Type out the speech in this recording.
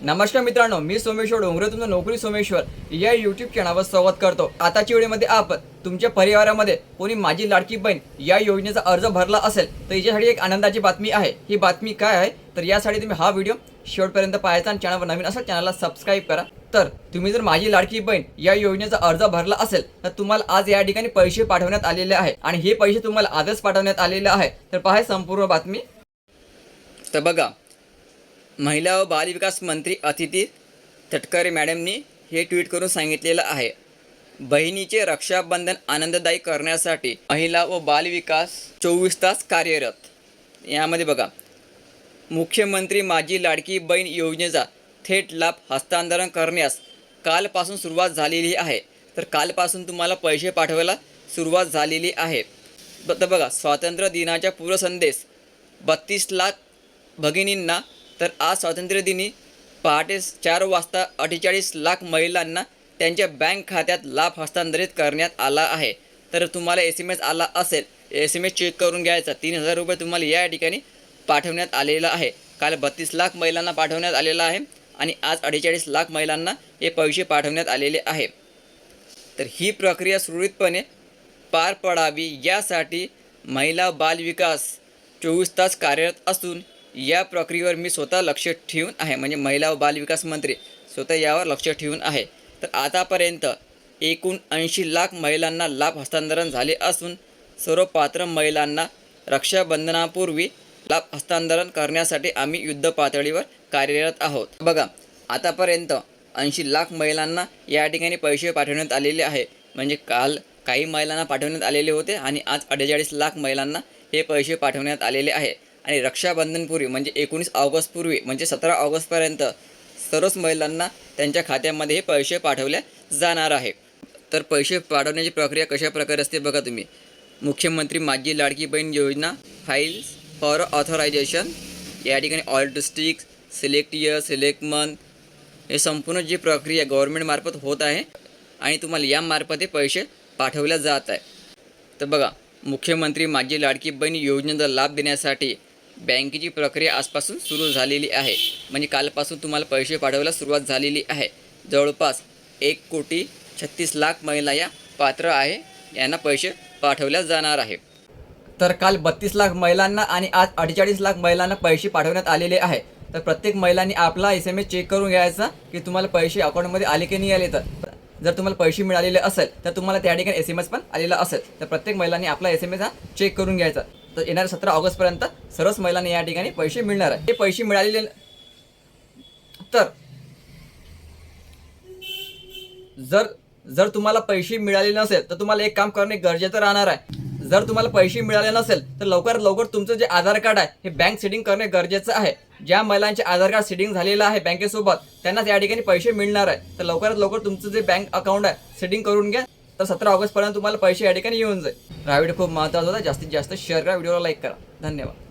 नमस्कार मित्रांनो मी सोमेश्वर डोंगरे तुमचं नोकरी सोमेश्वर. या युट्यूब चॅनलवर संवाद करतो. आताच्या वेळेमध्ये आपण तुमच्या परिवारामध्ये कोणी माझी लाडकी बहीण या योजनेचा अर्ज भरला असेल तर याच्यासाठी एक आनंदाची बातमी आहे. ही बातमी काय आहे? तर यासाठी तुम्ही हा व्हिडिओ शेवटपर्यंत पाहायचा आणि चॅनलवर नवीन असेल चॅनलला सबस्क्राईब करा. तर तुम्ही जर माझी लाडकी बहीण या योजनेचा अर्ज भरला असेल तर तुम्हाला आज या ठिकाणी पैसे पाठवण्यात आलेले आहे. आणि हे पैसे तुम्हाला आजच पाठवण्यात आलेले आहे. तर पहा संपूर्ण बातमी. तर बघा महिला व बालविकास मंत्री अतिथी तटकरे मॅडमनी हे ट्विट करून सांगितलेलं आहे. बहिणीचे रक्षाबंधन आनंददायी करण्यासाठी महिला व बालविकास चोवीस तास कार्यरत. यामध्ये बघा मुख्यमंत्री माझी लाडकी बहीण योजनेचा थेट लाभ हस्तांतरण करण्यास कालपासून सुरुवात झालेली आहे. तर कालपासून तुम्हाला पैसे पाठवायला सुरुवात झालेली आहे. तर बघा स्वातंत्र्य दिनाच्या पूर्वसंदेश बत्तीस लाख भगिनींना तर आज स्वातंत्र्यदिनी पहाटे चार वाजता अठ्ठेचाळीस लाख महिलांना त्यांच्या बँक खात्यात लाभ हस्तांतरित करण्यात आला आहे. तर तुम्हाला एस एम एस आला असेल एस एम एस चेक करून घ्यायचा. तीन हजार रुपये तुम्हाला या ठिकाणी पाठवण्यात आलेला आहे. काल बत्तीस लाख महिलांना पाठवण्यात आलेला आहे आणि आज अठ्ठेचाळीस लाख महिलांना हे पैसे पाठवण्यात आलेले आहे. तर ही प्रक्रिया सुरळीतपणे पार पडावी यासाठी महिला बालविकास चोवीस तास कार्यरत असून या प्रक्रियेवर मी स्वतः लक्ष ठेवून आहे म्हणजे महिला व बालविकास मंत्री स्वतः यावर लक्ष ठेवून आहे. तर आतापर्यंत एकूण ऐंशी लाख महिलांना लाभ हस्तांतरण झाले असून सर्व पात्र महिलांना रक्षाबंधनापूर्वी लाभ हस्तांतरण करण्यासाठी आम्ही युद्ध पातळीवर कार्यरत आहोत. बघा आतापर्यंत ऐंशी लाख महिलांना या ठिकाणी पैसे पाठवण्यात आलेले आहे. म्हणजे काल काही महिलांना पाठवण्यात आलेले होते आणि आज अठ्ठेचाळीस लाख महिलांना हे पैसे पाठवण्यात आलेले आहे. आणि रक्षाबंधनपूर्वी म्हणजे एकोणीस ऑगस्टपूर्वी म्हणजे सतरा ऑगस्टपर्यंत सर्वच महिलांना त्यांच्या खात्यामध्ये हे पैसे पाठवले जाणार आहे. तर पैसे पाठवण्याची प्रक्रिया कशा प्रकारे असते बघा तुम्ही. मुख्यमंत्री माझी लाडकी बहीण योजना फाईल्स फॉर ऑथरायझेशन या ठिकाणी all district select year select month हे संपूर्ण जी प्रक्रिया गव्हर्नमेंटमार्फत होत आहे आणि तुम्हाला यामार्फत हे पैसे पाठवल्या जात आहे. तर बघा मुख्यमंत्री माझी लाडकी बहीण योजनेचा लाभ देण्यासाठी बँकेची प्रक्रिया आजपासून सुरू झालेली आहे. म्हणजे कालपासून तुम्हाला पैसे पाठवायला सुरुवात झालेली आहे. जवळपास एक कोटी छत्तीस लाख महिला या पात्र आहे. यांना पैसे पाठवल्या जाणार आहे. तर काल बत्तीस लाख महिलांना आणि आज अठ्ठेचाळीस लाख महिलांना पैसे पाठवण्यात आलेले आहे. तर प्रत्येक महिलांनी आपला एस एम एस चेक करून घ्यायचा की तुम्हाला पैसे अकाउंटमध्ये आले की नाही आले तर. जर तुम्हाला पैसे मिळालेले असेल तर तुम्हाला त्या ठिकाणी एस एम एस पण आलेला असेल. तर प्रत्येक महिलांनी आपला एस एम एस हा चेक करून घ्यायचा. तर येणाऱ्या सतरा ऑगस्टपर्यंत सर्वच महिलांना या ठिकाणी पैसे मिळणार आहे. हे पैसे मिळालेले तर जर जर तुम्हाला पैसे मिळाले नसेल तर तुम्हाला एक काम करणे गरजेचं राहणार आहे. जर तुम्हाला पैसे मिळाले नसेल तर लवकरात लवकर तुमचं जे आधार कार्ड आहे हे बँक सेटिंग करणे गरजेचं आहे. ज्या महिलांचे आधार कार्ड सेटिंग झालेलं आहे बँकेसोबत त्यांनाच या ठिकाणी पैसे मिळणार आहे. तर लवकरात लवकर तुमचं जे बँक अकाउंट आहे सेटिंग करून घ्या. तर सतरा ऑगस्टपर्यंत तुम्हाला पैसे या ठिकाणी येऊन जाईल. हा व्हिडिओ खूप महत्त्वाचा होता. जास्तीत जास्त शेअर करा व्हिडिओला लाईक करा. धन्यवाद.